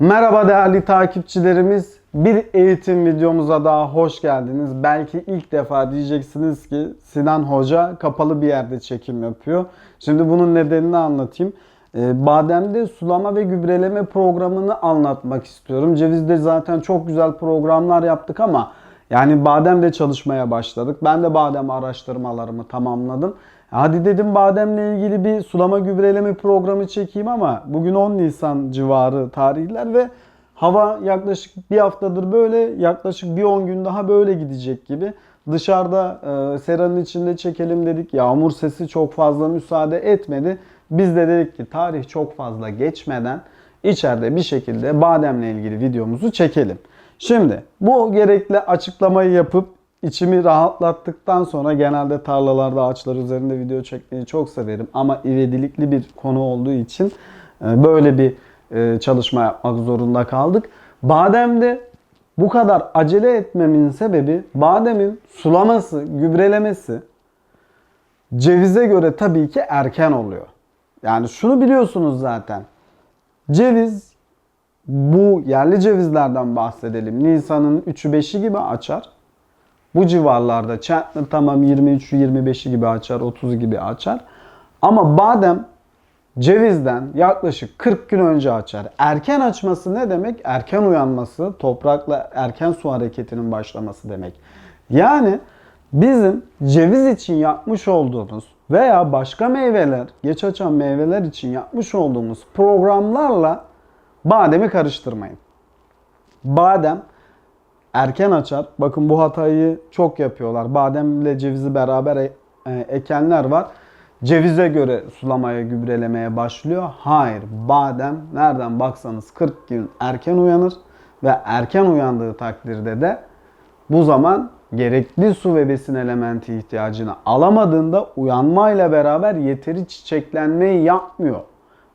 Merhaba değerli takipçilerimiz. Bir eğitim videomuza daha hoş geldiniz. Belki ilk defa diyeceksiniz ki Sinan Hoca kapalı bir yerde çekim yapıyor. Şimdi bunun nedenini anlatayım. Ee, Bademde sulama ve gübreleme programını anlatmak istiyorum. Cevizde zaten çok güzel programlar yaptık ama yani bademle çalışmaya başladık. Ben de badem araştırmalarımı tamamladım. Hadi dedim bademle ilgili bir sulama gübreleme programı çekeyim ama bugün 10 Nisan civarı tarihler ve hava yaklaşık bir haftadır böyle yaklaşık bir 10 gün daha böyle gidecek gibi. Dışarıda e, seranın içinde çekelim dedik. Yağmur sesi çok fazla müsaade etmedi. Biz de dedik ki tarih çok fazla geçmeden içeride bir şekilde bademle ilgili videomuzu çekelim. Şimdi bu gerekli açıklamayı yapıp içimi rahatlattıktan sonra genelde tarlalarda ağaçlar üzerinde video çekmeyi çok severim. Ama ivedilikli bir konu olduğu için e, böyle bir e, çalışma yapmak zorunda kaldık. Bademde bu kadar acele etmemin sebebi bademin sulaması, gübrelemesi cevize göre tabii ki erken oluyor. Yani şunu biliyorsunuz zaten. Ceviz bu yerli cevizlerden bahsedelim. Nisan'ın 3'ü 5'i gibi açar. Bu civarlarda Cheltenham tamam 23'ü 25'i gibi açar, 30'u gibi açar. Ama badem cevizden yaklaşık 40 gün önce açar. Erken açması ne demek? Erken uyanması, toprakla erken su hareketinin başlaması demek. Yani bizim ceviz için yapmış olduğumuz veya başka meyveler, geç açan meyveler için yapmış olduğumuz programlarla bademi karıştırmayın. Badem erken açar. Bakın bu hatayı çok yapıyorlar. Bademle cevizi beraber e- e, ekenler var. Cevize göre sulamaya, gübrelemeye başlıyor. Hayır, badem nereden baksanız 40 gün erken uyanır ve erken uyandığı takdirde de bu zaman gerekli su ve besin elementi ihtiyacını alamadığında uyanmayla beraber yeteri çiçeklenmeyi yapmıyor.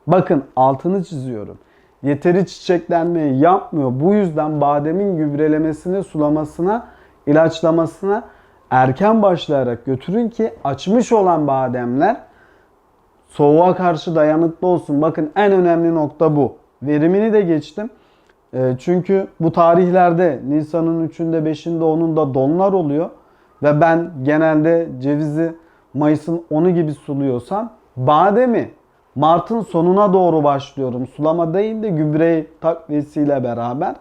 Bakın altını çiziyorum. Yeteri çiçeklenmeyi yapmıyor. Bu yüzden bademin gübrelemesine, sulamasına, ilaçlamasına erken başlayarak götürün ki açmış olan bademler soğuğa karşı dayanıklı olsun. Bakın en önemli nokta bu. Verimini de geçtim. E, çünkü bu tarihlerde Nisan'ın 3'ünde 5'inde 10'unda donlar oluyor. Ve ben genelde cevizi Mayıs'ın 10'u gibi suluyorsam bademi Mart'ın sonuna doğru başlıyorum. Sulama değil de gübre takviyesiyle beraber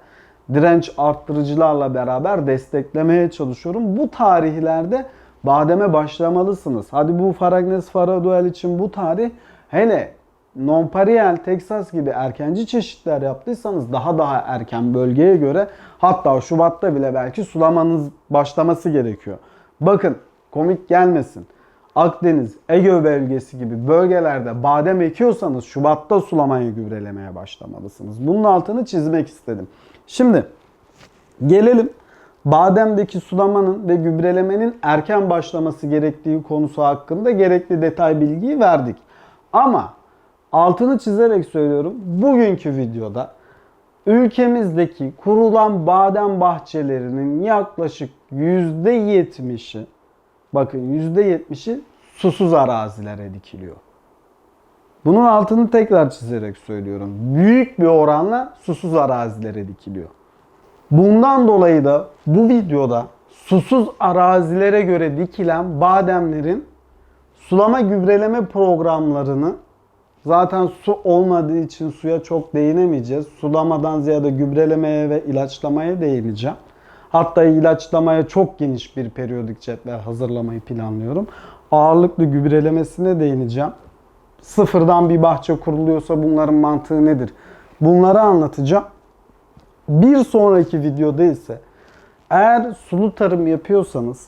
direnç arttırıcılarla beraber desteklemeye çalışıyorum. Bu tarihlerde bademe başlamalısınız. Hadi bu Faragnes Faraduel için bu tarih hele Nonpareil, Texas gibi erkenci çeşitler yaptıysanız daha daha erken bölgeye göre hatta Şubat'ta bile belki sulamanız başlaması gerekiyor. Bakın komik gelmesin. Akdeniz, Ege bölgesi gibi bölgelerde badem ekiyorsanız Şubat'ta sulamaya gübrelemeye başlamalısınız. Bunun altını çizmek istedim. Şimdi gelelim bademdeki sulamanın ve gübrelemenin erken başlaması gerektiği konusu hakkında gerekli detay bilgiyi verdik. Ama altını çizerek söylüyorum. Bugünkü videoda ülkemizdeki kurulan badem bahçelerinin yaklaşık %70'i bakın %70'i susuz arazilere dikiliyor. Bunun altını tekrar çizerek söylüyorum. Büyük bir oranla susuz arazilere dikiliyor. Bundan dolayı da bu videoda susuz arazilere göre dikilen bademlerin sulama gübreleme programlarını zaten su olmadığı için suya çok değinemeyeceğiz. Sulamadan ziyade gübrelemeye ve ilaçlamaya değineceğim. Hatta ilaçlamaya çok geniş bir periyodik cetvel hazırlamayı planlıyorum. Ağırlıklı gübrelemesine değineceğim. Sıfırdan bir bahçe kuruluyorsa bunların mantığı nedir? Bunları anlatacağım. Bir sonraki videoda ise eğer sulu tarım yapıyorsanız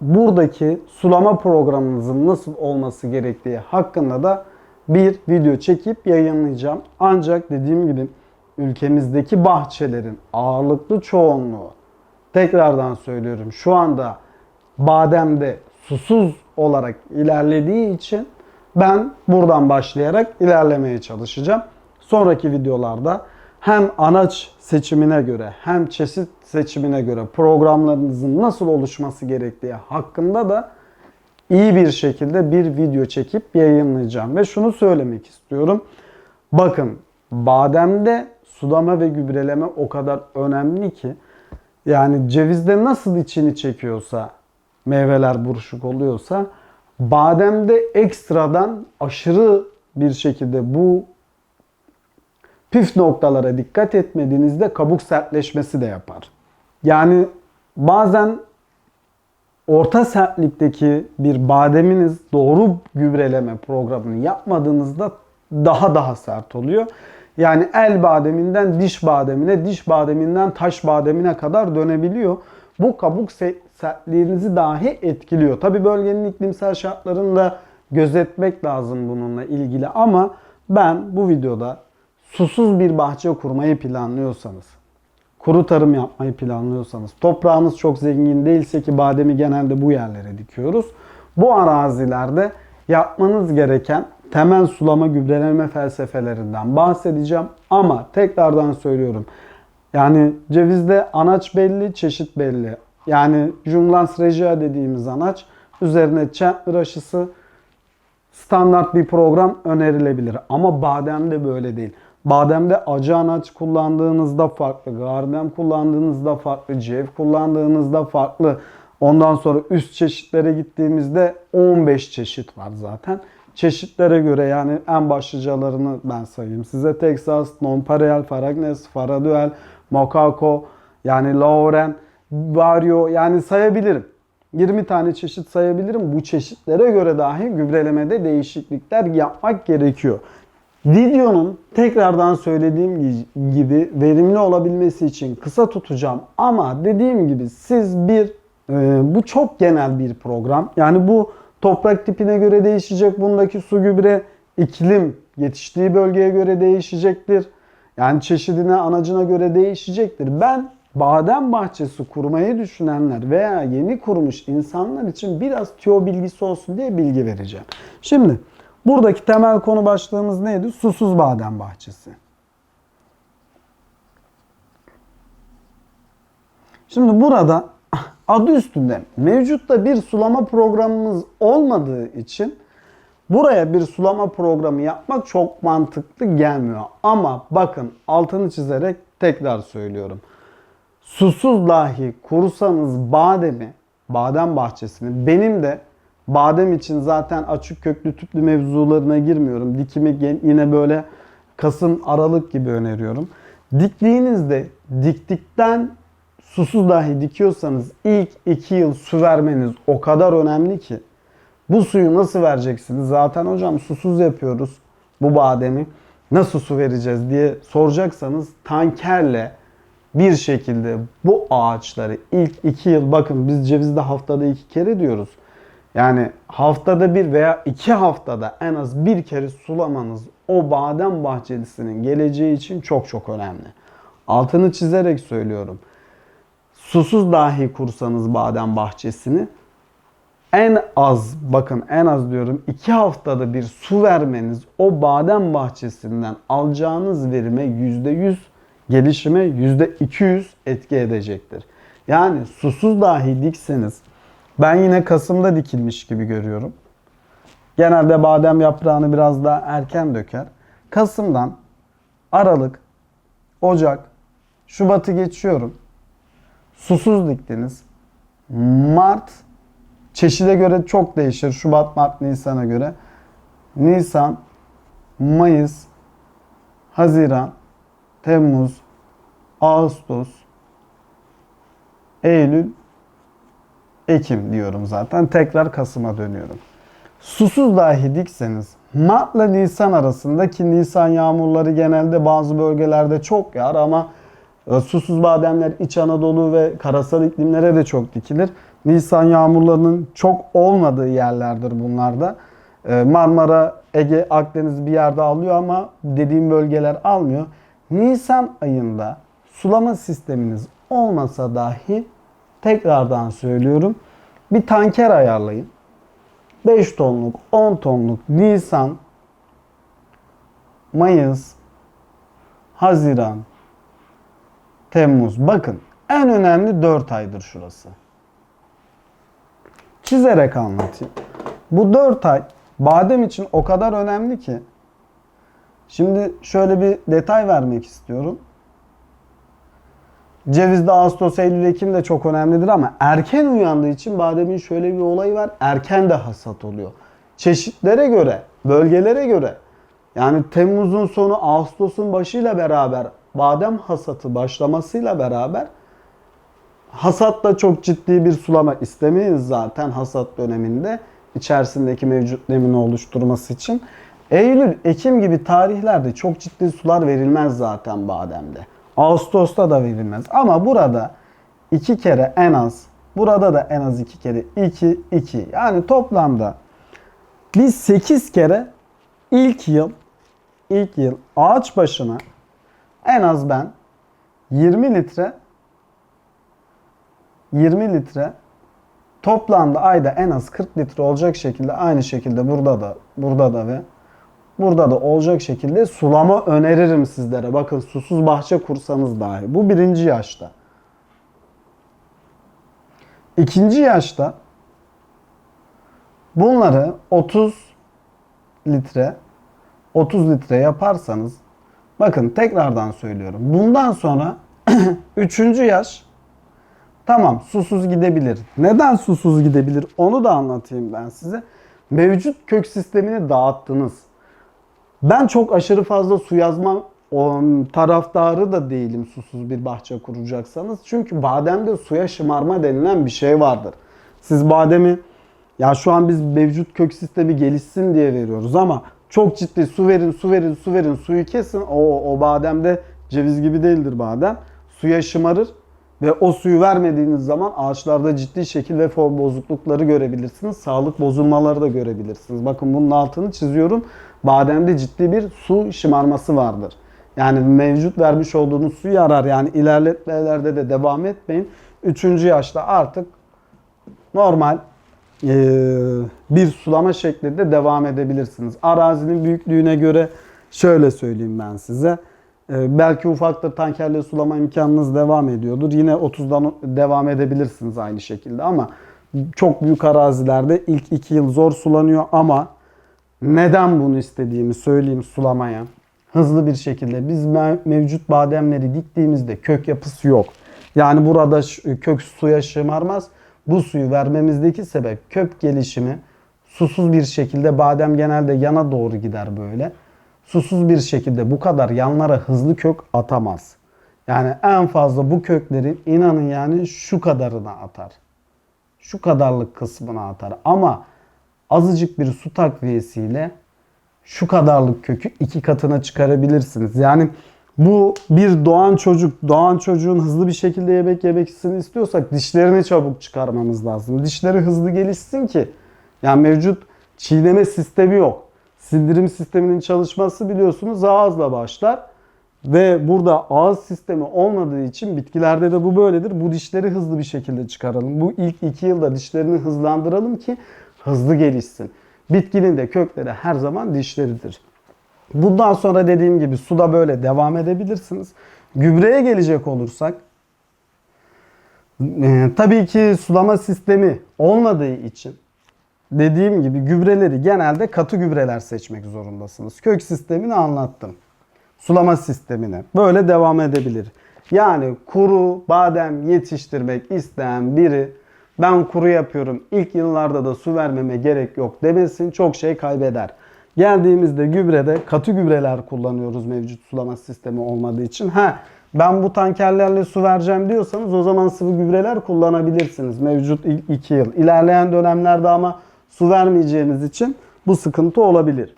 buradaki sulama programınızın nasıl olması gerektiği hakkında da bir video çekip yayınlayacağım. Ancak dediğim gibi ülkemizdeki bahçelerin ağırlıklı çoğunluğu tekrardan söylüyorum şu anda bademde susuz olarak ilerlediği için ben buradan başlayarak ilerlemeye çalışacağım. Sonraki videolarda hem anaç seçimine göre hem çeşit seçimine göre programlarınızın nasıl oluşması gerektiği hakkında da iyi bir şekilde bir video çekip yayınlayacağım. Ve şunu söylemek istiyorum. Bakın bademde sulama ve gübreleme o kadar önemli ki yani cevizde nasıl içini çekiyorsa meyveler buruşuk oluyorsa bademde ekstradan aşırı bir şekilde bu püf noktalara dikkat etmediğinizde kabuk sertleşmesi de yapar. Yani bazen orta sertlikteki bir bademiniz doğru gübreleme programını yapmadığınızda daha daha sert oluyor. Yani el bademinden diş bademine, diş bademinden taş bademine kadar dönebiliyor. Bu kabuk se- sertliğinizi dahi etkiliyor. Tabi bölgenin iklimsel şartlarını da gözetmek lazım bununla ilgili ama ben bu videoda susuz bir bahçe kurmayı planlıyorsanız, kuru tarım yapmayı planlıyorsanız, toprağınız çok zengin değilse ki bademi genelde bu yerlere dikiyoruz. Bu arazilerde yapmanız gereken temel sulama gübreleme felsefelerinden bahsedeceğim. Ama tekrardan söylüyorum. Yani cevizde anaç belli, çeşit belli. Yani Junglands regia dediğimiz anaç üzerine Chandler aşısı standart bir program önerilebilir. Ama bademde böyle değil. Bademde acı anaç kullandığınızda farklı, gardem kullandığınızda farklı, cev kullandığınızda farklı. Ondan sonra üst çeşitlere gittiğimizde 15 çeşit var zaten. Çeşitlere göre yani en başlıcalarını ben sayayım. Size Texas, Nonpareil, Faragnes, Faraduel, Mocaco, yani Lauren, Vario yani sayabilirim. 20 tane çeşit sayabilirim. Bu çeşitlere göre dahi gübrelemede değişiklikler yapmak gerekiyor. Videonun tekrardan söylediğim gibi verimli olabilmesi için kısa tutacağım ama dediğim gibi siz bir e, bu çok genel bir program. Yani bu toprak tipine göre değişecek. Bundaki su gübre iklim yetiştiği bölgeye göre değişecektir. Yani çeşidine, anacına göre değişecektir. Ben badem bahçesi kurmayı düşünenler veya yeni kurmuş insanlar için biraz tüyo bilgisi olsun diye bilgi vereceğim. Şimdi buradaki temel konu başlığımız neydi? Susuz badem bahçesi. Şimdi burada adı üstünde mevcutta bir sulama programımız olmadığı için buraya bir sulama programı yapmak çok mantıklı gelmiyor. Ama bakın altını çizerek tekrar söylüyorum. Susuz dahi kursanız bademi, badem bahçesini benim de badem için zaten açık köklü tüplü mevzularına girmiyorum. Dikimi yine böyle Kasım Aralık gibi öneriyorum. Diktiğinizde diktikten susuz dahi dikiyorsanız ilk 2 yıl su vermeniz o kadar önemli ki. Bu suyu nasıl vereceksiniz? Zaten hocam susuz yapıyoruz bu bademi. Nasıl su vereceğiz diye soracaksanız tankerle bir şekilde bu ağaçları ilk 2 yıl bakın biz cevizde haftada 2 kere diyoruz. Yani haftada bir veya iki haftada en az bir kere sulamanız o badem bahçesinin geleceği için çok çok önemli. Altını çizerek söylüyorum susuz dahi kursanız badem bahçesini en az bakın en az diyorum 2 haftada bir su vermeniz o badem bahçesinden alacağınız verime %100 gelişime %200 etki edecektir. Yani susuz dahi dikseniz ben yine Kasım'da dikilmiş gibi görüyorum. Genelde badem yaprağını biraz daha erken döker. Kasım'dan Aralık, Ocak, Şubat'ı geçiyorum susuz diktiniz. Mart çeşide göre çok değişir. Şubat, Mart, Nisan'a göre. Nisan, Mayıs, Haziran, Temmuz, Ağustos, Eylül, Ekim diyorum zaten. Tekrar Kasım'a dönüyorum. Susuz dahi dikseniz Mart'la Nisan arasında ki Nisan yağmurları genelde bazı bölgelerde çok yağar ama susuz bademler İç Anadolu ve karasal iklimlere de çok dikilir. Nisan yağmurlarının çok olmadığı yerlerdir bunlarda. E, Marmara, Ege, Akdeniz bir yerde alıyor ama dediğim bölgeler almıyor. Nisan ayında sulama sisteminiz olmasa dahi tekrardan söylüyorum bir tanker ayarlayın. 5 tonluk, 10 tonluk Nisan, Mayıs, Haziran, Temmuz. Bakın en önemli 4 aydır şurası. Çizerek anlatayım. Bu 4 ay badem için o kadar önemli ki. Şimdi şöyle bir detay vermek istiyorum. Cevizde Ağustos, Eylül, Ekim de çok önemlidir ama erken uyandığı için bademin şöyle bir olayı var. Erken de hasat oluyor. Çeşitlere göre, bölgelere göre. Yani Temmuz'un sonu Ağustos'un başıyla beraber badem hasatı başlamasıyla beraber hasatta çok ciddi bir sulama istemeyiz zaten hasat döneminde içerisindeki mevcut nemini oluşturması için. Eylül, Ekim gibi tarihlerde çok ciddi sular verilmez zaten bademde. Ağustos'ta da verilmez. Ama burada iki kere en az, burada da en az iki kere 2, 2. Yani toplamda biz 8 kere ilk yıl ilk yıl ağaç başına en az ben 20 litre 20 litre toplamda ayda en az 40 litre olacak şekilde aynı şekilde burada da burada da ve burada da olacak şekilde sulama öneririm sizlere. Bakın susuz bahçe kursanız dahi. Bu birinci yaşta. İkinci yaşta bunları 30 litre 30 litre yaparsanız bakın tekrardan söylüyorum. Bundan sonra 3. yaş tamam susuz gidebilir. Neden susuz gidebilir onu da anlatayım ben size. Mevcut kök sistemini dağıttınız. Ben çok aşırı fazla su yazma taraftarı da değilim susuz bir bahçe kuracaksanız. Çünkü bademde suya şımarma denilen bir şey vardır. Siz bademi ya şu an biz mevcut kök sistemi gelişsin diye veriyoruz ama çok ciddi su verin, su verin, su verin, suyu kesin. O, o bademde ceviz gibi değildir badem. Suya şımarır ve o suyu vermediğiniz zaman ağaçlarda ciddi şekil ve form bozuklukları görebilirsiniz. Sağlık bozulmaları da görebilirsiniz. Bakın bunun altını çiziyorum. Bademde ciddi bir su şımarması vardır. Yani mevcut vermiş olduğunuz su yarar. Yani ilerletmelerde de devam etmeyin. Üçüncü yaşta artık normal bir sulama şeklinde devam edebilirsiniz. Arazinin büyüklüğüne göre şöyle söyleyeyim ben size. E, belki ufaktır tankerle sulama imkanınız devam ediyordur. Yine 30'dan devam edebilirsiniz aynı şekilde ama çok büyük arazilerde ilk 2 yıl zor sulanıyor ama neden bunu istediğimi söyleyeyim sulamaya. Hızlı bir şekilde biz mevcut bademleri diktiğimizde kök yapısı yok. Yani burada kök suya şımarmaz. Bu suyu vermemizdeki sebep kök gelişimi susuz bir şekilde badem genelde yana doğru gider böyle. Susuz bir şekilde bu kadar yanlara hızlı kök atamaz. Yani en fazla bu köklerin inanın yani şu kadarına atar. Şu kadarlık kısmına atar. Ama azıcık bir su takviyesiyle şu kadarlık kökü iki katına çıkarabilirsiniz. Yani bu bir doğan çocuk, doğan çocuğun hızlı bir şekilde yemek yemesini istiyorsak dişlerini çabuk çıkarmamız lazım. Dişleri hızlı gelişsin ki yani mevcut çiğneme sistemi yok. Sindirim sisteminin çalışması biliyorsunuz ağızla başlar. Ve burada ağız sistemi olmadığı için bitkilerde de bu böyledir. Bu dişleri hızlı bir şekilde çıkaralım. Bu ilk iki yılda dişlerini hızlandıralım ki hızlı gelişsin. Bitkinin de kökleri her zaman dişleridir. Bundan sonra dediğim gibi suda böyle devam edebilirsiniz. Gübreye gelecek olursak e, tabii ki sulama sistemi olmadığı için dediğim gibi gübreleri genelde katı gübreler seçmek zorundasınız. Kök sistemini anlattım. Sulama sistemini. Böyle devam edebilir. Yani kuru badem yetiştirmek isteyen biri ben kuru yapıyorum ilk yıllarda da su vermeme gerek yok demesin çok şey kaybeder. Geldiğimizde gübrede katı gübreler kullanıyoruz mevcut sulama sistemi olmadığı için. Ha ben bu tankerlerle su vereceğim diyorsanız o zaman sıvı gübreler kullanabilirsiniz mevcut ilk 2 yıl. İlerleyen dönemlerde ama su vermeyeceğiniz için bu sıkıntı olabilir.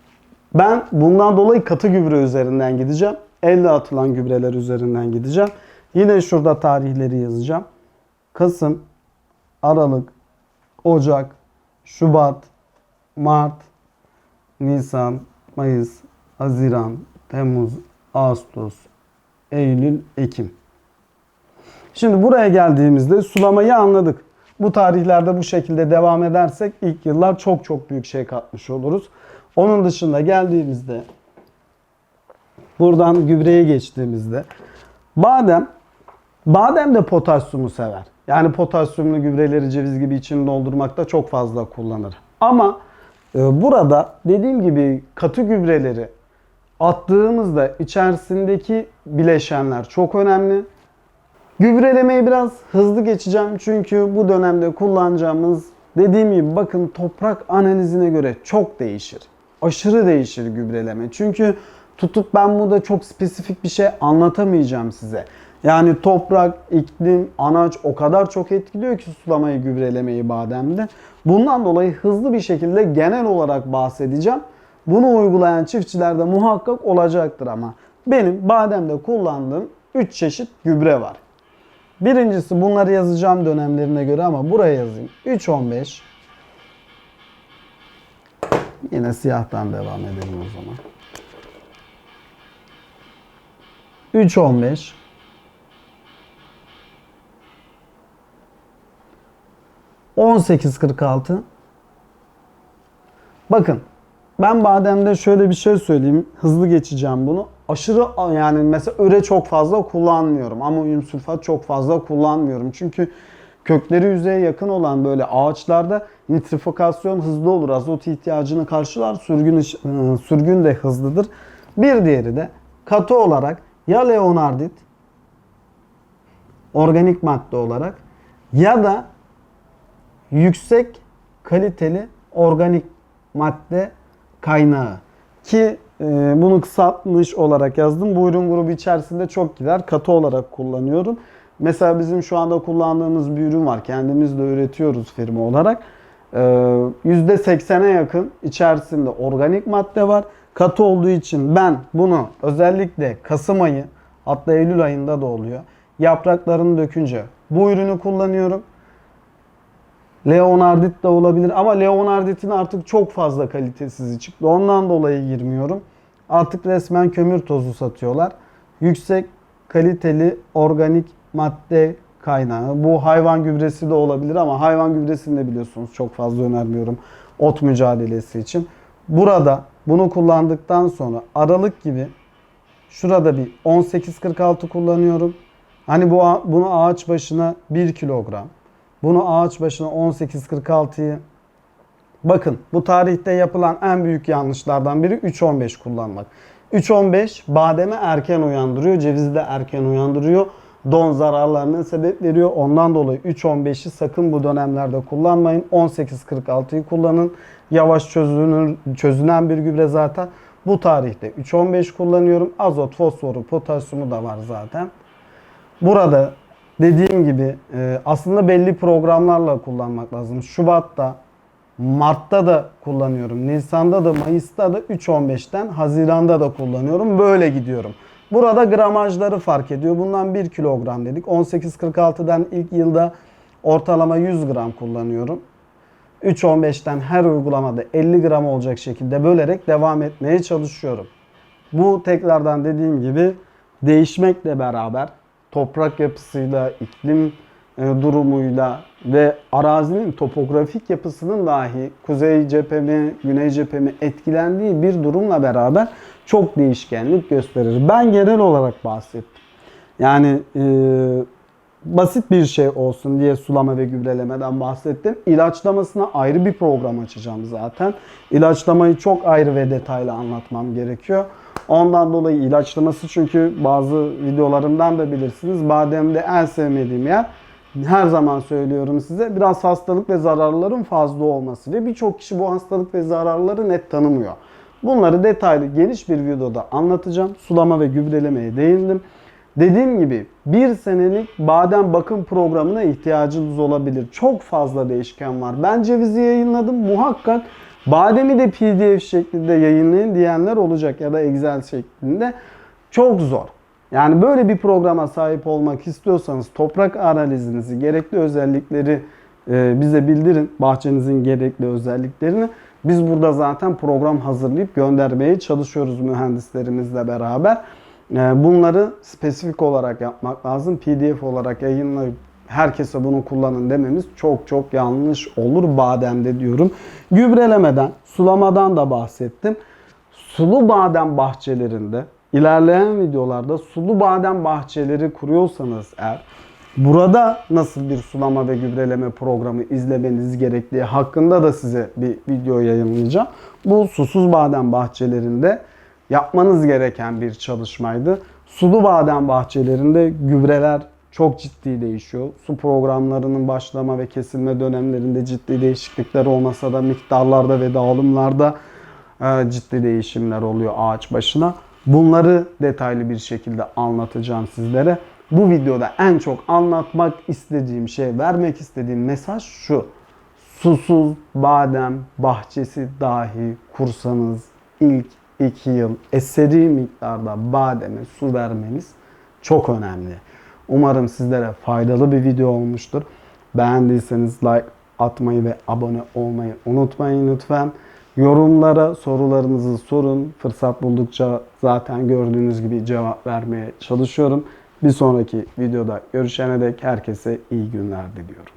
Ben bundan dolayı katı gübre üzerinden gideceğim. Elle atılan gübreler üzerinden gideceğim. Yine şurada tarihleri yazacağım. Kasım, Aralık, Ocak, Şubat, Mart, Nisan, Mayıs, Haziran, Temmuz, Ağustos, Eylül, Ekim. Şimdi buraya geldiğimizde sulamayı anladık. Bu tarihlerde bu şekilde devam edersek ilk yıllar çok çok büyük şey katmış oluruz. Onun dışında geldiğimizde buradan gübreye geçtiğimizde badem badem de potasyumu sever. Yani potasyumlu gübreleri ceviz gibi içini doldurmakta çok fazla kullanır. Ama burada dediğim gibi katı gübreleri attığımızda içerisindeki bileşenler çok önemli. Gübrelemeyi biraz hızlı geçeceğim çünkü bu dönemde kullanacağımız dediğim gibi bakın toprak analizine göre çok değişir. Aşırı değişir gübreleme. Çünkü tutup ben burada çok spesifik bir şey anlatamayacağım size. Yani toprak, iklim, anaç o kadar çok etkiliyor ki sulamayı, gübrelemeyi bademde. Bundan dolayı hızlı bir şekilde genel olarak bahsedeceğim. Bunu uygulayan çiftçilerde muhakkak olacaktır ama benim bademde kullandığım 3 çeşit gübre var. Birincisi bunları yazacağım dönemlerine göre ama buraya yazayım. 3.15 Yine siyahtan devam edelim o zaman. 3.15 18.46 Bakın ben bademde şöyle bir şey söyleyeyim. Hızlı geçeceğim bunu. Aşırı yani mesela öre çok fazla kullanmıyorum. Amonyum sülfat çok fazla kullanmıyorum. Çünkü kökleri yüzeye yakın olan böyle ağaçlarda nitrifikasyon hızlı olur. Azot ihtiyacını karşılar. Sürgün, ıı, sürgün de hızlıdır. Bir diğeri de katı olarak ya leonardit organik madde olarak ya da yüksek kaliteli organik madde kaynağı ki e, bunu kısaltmış olarak yazdım. Bu ürün grubu içerisinde çok gider. Katı olarak kullanıyorum. Mesela bizim şu anda kullandığımız bir ürün var. Kendimiz de üretiyoruz firma olarak. E, %80'e yakın içerisinde organik madde var. Katı olduğu için ben bunu özellikle Kasım ayı hatta Eylül ayında da oluyor. Yapraklarını dökünce bu ürünü kullanıyorum. Leonardit de olabilir ama Leonardit'in artık çok fazla kalitesizi çıktı. Ondan dolayı girmiyorum. Artık resmen kömür tozu satıyorlar. Yüksek kaliteli organik madde kaynağı. Bu hayvan gübresi de olabilir ama hayvan gübresini de biliyorsunuz çok fazla önermiyorum ot mücadelesi için. Burada bunu kullandıktan sonra Aralık gibi şurada bir 1846 kullanıyorum. Hani bu bunu ağaç başına 1 kilogram. Bunu ağaç başına 18.46'yı Bakın bu tarihte yapılan en büyük yanlışlardan biri 3.15 kullanmak. 3.15 bademe erken uyandırıyor, cevizi de erken uyandırıyor. Don zararlarına sebep veriyor. Ondan dolayı 3.15'i sakın bu dönemlerde kullanmayın. 18.46'yı kullanın. Yavaş çözünür, çözünen bir gübre zaten. Bu tarihte 3.15 kullanıyorum. Azot, fosforu, potasyumu da var zaten. Burada dediğim gibi e, aslında belli programlarla kullanmak lazım. Şubat'ta, Mart'ta da kullanıyorum. Nisan'da da, Mayıs'ta da 3.15'ten, Haziran'da da kullanıyorum. Böyle gidiyorum. Burada gramajları fark ediyor. Bundan 1 kilogram dedik. 18.46'dan ilk yılda ortalama 100 gram kullanıyorum. 3.15'ten her uygulamada 50 gram olacak şekilde bölerek devam etmeye çalışıyorum. Bu tekrardan dediğim gibi değişmekle beraber toprak yapısıyla, iklim e, durumuyla ve arazinin topografik yapısının dahi kuzey cephemi, güney cephemi etkilendiği bir durumla beraber çok değişkenlik gösterir. Ben genel olarak bahsettim. Yani e, basit bir şey olsun diye sulama ve gübrelemeden bahsettim. İlaçlamasına ayrı bir program açacağım zaten. İlaçlamayı çok ayrı ve detaylı anlatmam gerekiyor. Ondan dolayı ilaçlaması çünkü bazı videolarımdan da bilirsiniz. Bademde en sevmediğim yer her zaman söylüyorum size biraz hastalık ve zararların fazla olması ve birçok kişi bu hastalık ve zararları net tanımıyor. Bunları detaylı geniş bir videoda anlatacağım. Sulama ve gübrelemeye değindim. Dediğim gibi bir senelik badem bakım programına ihtiyacınız olabilir. Çok fazla değişken var. Ben cevizi yayınladım. Muhakkak bademi de pdf şeklinde yayınlayın diyenler olacak ya da excel şeklinde. Çok zor. Yani böyle bir programa sahip olmak istiyorsanız toprak analizinizi, gerekli özellikleri e, bize bildirin. Bahçenizin gerekli özelliklerini. Biz burada zaten program hazırlayıp göndermeye çalışıyoruz mühendislerimizle beraber. E, bunları spesifik olarak yapmak lazım. PDF olarak yayınlayıp herkese bunu kullanın dememiz çok çok yanlış olur bademde diyorum. Gübrelemeden, sulamadan da bahsettim. Sulu badem bahçelerinde ilerleyen videolarda sulu badem bahçeleri kuruyorsanız eğer burada nasıl bir sulama ve gübreleme programı izlemeniz gerektiği hakkında da size bir video yayınlayacağım. Bu susuz badem bahçelerinde yapmanız gereken bir çalışmaydı. Sulu badem bahçelerinde gübreler çok ciddi değişiyor. Su programlarının başlama ve kesilme dönemlerinde ciddi değişiklikler olmasa da miktarlarda ve dağılımlarda e, ciddi değişimler oluyor ağaç başına. Bunları detaylı bir şekilde anlatacağım sizlere. Bu videoda en çok anlatmak istediğim şey, vermek istediğim mesaj şu. Susuz badem bahçesi dahi kursanız ilk 2 yıl eseri miktarda bademe su vermeniz çok önemli. Umarım sizlere faydalı bir video olmuştur. Beğendiyseniz like atmayı ve abone olmayı unutmayın lütfen. Yorumlara sorularınızı sorun. Fırsat buldukça zaten gördüğünüz gibi cevap vermeye çalışıyorum. Bir sonraki videoda görüşene dek herkese iyi günler diliyorum.